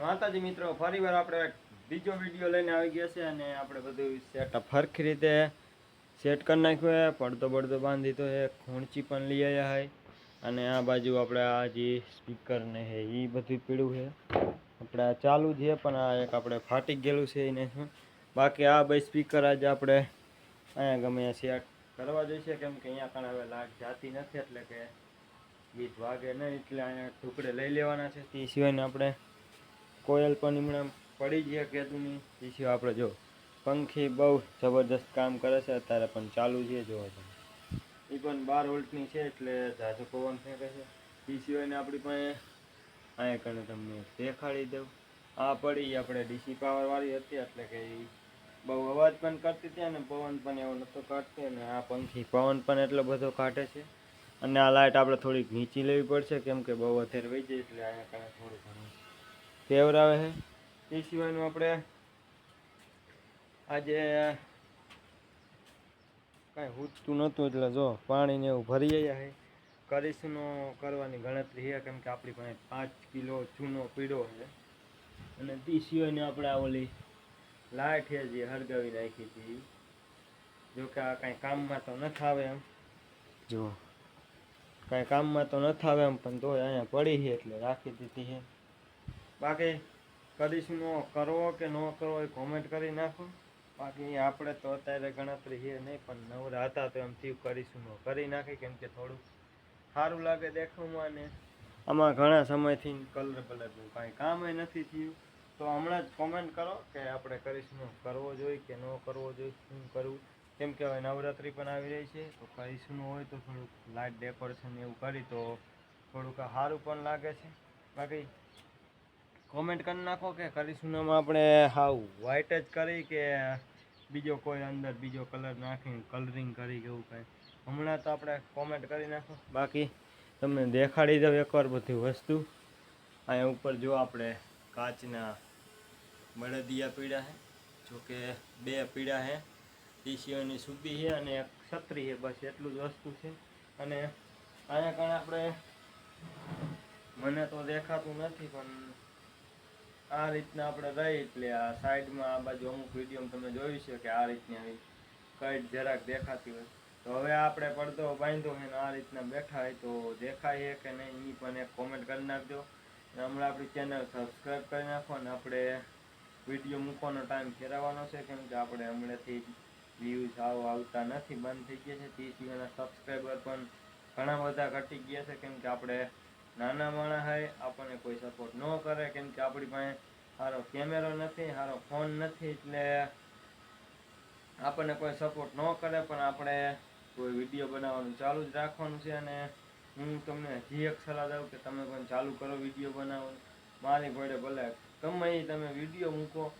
માતાજી મિત્રો, ફરીવાર આપણે બીજો વીડિયો લઈને આવી ગયા છે અને આપણે બધું સેટઅપ ફરખી રીતે સેટ કરી નાખ્યું છે. પડદો બળદો બાંધી તો એ ખૂણચી પણ લઈ આવ્યા હોય અને આ બાજુ આપણે આ જે સ્પીકર ને છે એ બધું પીળું છે. આપણે આ ચાલુ છે, પણ આ એક આપણે ફાટી ગયેલું છે એને બાકી આ બે સ્પીકર આજે આપણે અહીંયા ગમે સેટ કરવા જોઈશે. કેમ કે અહીંયા કણ હવે લાટ જાતી નથી, એટલે કે ગીત વાગે નહીં, એટલે અહીંયા ટુકડે લઈ લેવાના છે. તે સિવાયને આપણે કોયલ પણ હમણાં પડી ગયા તે સિવાય આપણે જો પંખી બહુ જબરદસ્ત કામ કરે છે, અત્યારે પણ ચાલુ છે જોવો તમે એ પણ બાર વોલ્ટની છે એટલે ઝાઝો પવન ફેંકે છે. એ સિવાયને આપણી પાસે અહીંયા કણે તમને દેખાડી દઉં. આ પડી આપણે ડીસી પાવરવાળી હતી એટલે કે એ બહુ અવાજ પણ કરતી હતી અને પવન પણ એવો નહોતો કાઢતી અને આ પંખી પવન પણ એટલો બધો કાઢે છે. અને આ લાઇટ આપણે થોડીક નીચી લેવી પડશે કેમ કે બહુ અત્યારે વહી જાય એટલે અહીંયા કાંઈ થોડું ઘણું ફેવરાવે છે. એ સિવાયનું આપણે આજે કાંઈ હૂજતું નહોતું એટલે જો પાણીને એવું ભરી ગયા છે. કરીશુંનો કરવાની ગણતરી છે કેમ કે આપણી પાસે પાંચ કિલો ચૂનો પીડો છે. અને તે સિવાયને આપણે આ ઓલી લાઠ છે જે હળગાવી નાખી હતી. જો કે આ કાંઈ કામમાં તો ન આવે એમ. જો. કાંઈ કામમાં તો નથી આવે એમ પણ તોય અહીંયા પડી છે એટલે રાખી દીધી છે. બાકી કરીશું નો કરવો કે ન કરવો એ કોમેન્ટ કરી નાખો. બાકી આપણે તો અત્યારે ગણતરી છે નહીં, પણ નવરા હતા તો એમ થયું કરીશું નો કરી નાખી, કેમ કે થોડું સારું લાગે દેખવામાં ને આમાં ઘણા સમયથી કલર કલરનું કાંઈ કામ નથી થયું. તો હમણાં જ કોમેન્ટ કરો કે આપણે કરીશું કરવો જોઈએ કે ન કરવો જોઈએ, શું કરવું? કેમ કે હવે નવરાત્રિ પણ આવી રહી છે, તો કરીશું હોય તો થોડુંક લાઇટ ડેકોરેશન એવું કરી તો થોડુંક સારું પણ લાગે છે. બાકી કોમેન્ટ કરી નાખો કે કરીશુંમાં આપણે હાવ વ્હાઇટ જ કરી કે બીજો કોઈ અંદર બીજો કલર નાખીને કલરિંગ કરી કે એવું કાંઈ. હમણાં તો આપણે કોમેન્ટ કરી નાખો. બાકી તમને દેખાડી દઉં એકવાર બધી વસ્તુ. અહીંયા ઉપર જો આપણે કાચના બળદિયા પીડા છે જોકે બે પીડા છે ટીસીઓની સુબી છે અને એક છત્રી છે બસ એટલું જ વસ્તુ છે. અને અહીંયા કારણે આપણે મને તો દેખાતું નથી, પણ આ રીતના આપણે રહી એટલે આ સાઈડમાં આ બાજુ અમુક વીડિયો તમે જોયું છે કે આ રીતની આવી કઈટ જરાક દેખાતી હોય. તો હવે આપણે પડદો બાંધ્યો હોય ને આ રીતના બેઠા હોય તો દેખાય કે નહીં એ પણ એક કોમેન્ટ કરી નાખજો. અને હમણાં આપણી ચેનલ સબસ્ક્રાઈબ કરી નાખો અને આપણે વીડિયો મૂકવાનો ટાઈમ ફેરવવાનો છે કેમ કે આપણે હમણાંથી વ્યૂઝ આવો, આવતા નથી, બંધ થઈ ગયા છે. તે સિવાયના સબસ્ક્રાઈબર પણ ઘણા બધા ઘટી ગયા છે કેમ કે આપણે નાના માણસ હોય, આપણને કોઈ સપોર્ટ ન કરે, કેમ કે આપણી પાસે સારો કેમેરો નથી સારો ફોન નથી, એટલે આપણને કોઈ સપોર્ટ ન કરે, પણ આપણે કોઈ વીડિયો બનાવવાનું ચાલુ જ રાખવાનું છે અને હું તમને હજી એક સલાહ દઉં કે તમે પણ ચાલુ કરો વીડિયો બનાવવાનું. મારી ઘોડે ભલે ગમે એ તમે વીડિયો મૂકો.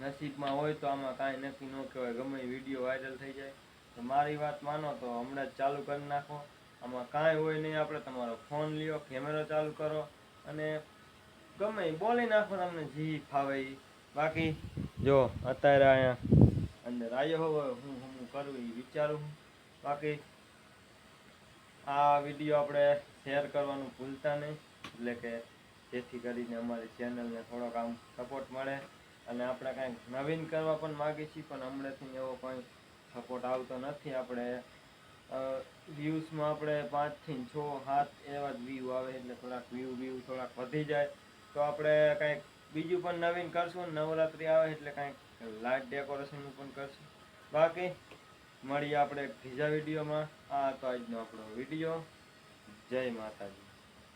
નસીબમાં હોય તો આમાં કાંઈ નક્કી ન કહેવાય, ગમે વીડિયો વાયરલ થઈ જાય. તો મારી વાત માનો તો હમણાં જ ચાલુ કરી નાખો. આમાં કાંઈ હોય નહીં, આપણે તમારો ફોન લ્યો કેમેરો ચાલુ કરો અને ગમે બોલી નાખો તમને જી ફાવે બાકી જો અત્યારે અહીંયા અંદર આવ્યો હોય હું હું કરું એ વિચારું. બાકી આ વીડિયો આપણે શેર કરવાનું ભૂલતા નહીં, એટલે કે જેથી કરીને અમારી ચેનલને થોડોક આમ સપોર્ટ મળે અને આપણે કાંઈક નવીન કરવા પણ માગીએ છીએ, પણ હમણાંથી એવો કંઈ સપોર્ટ આવતો નથી આપણે. વ્યૂઝમાં આપણે પાંચથી છ, સાત એવા જ વ્યૂ આવે, એટલે થોડાક વ્યૂ વ્યૂ થોડાક વધી જાય. તો આપણે કાંઈક બીજું પણ નવીન કરશું નવરાત્રી આવે એટલે કાંઈક લાઇટ ડેકોરેશનનું પણ કરશું. બાકી, મળીએ આપણે બીજા વિડીયોમાં આ હતો આજનો આપણો વીડિયો જય માતાજી.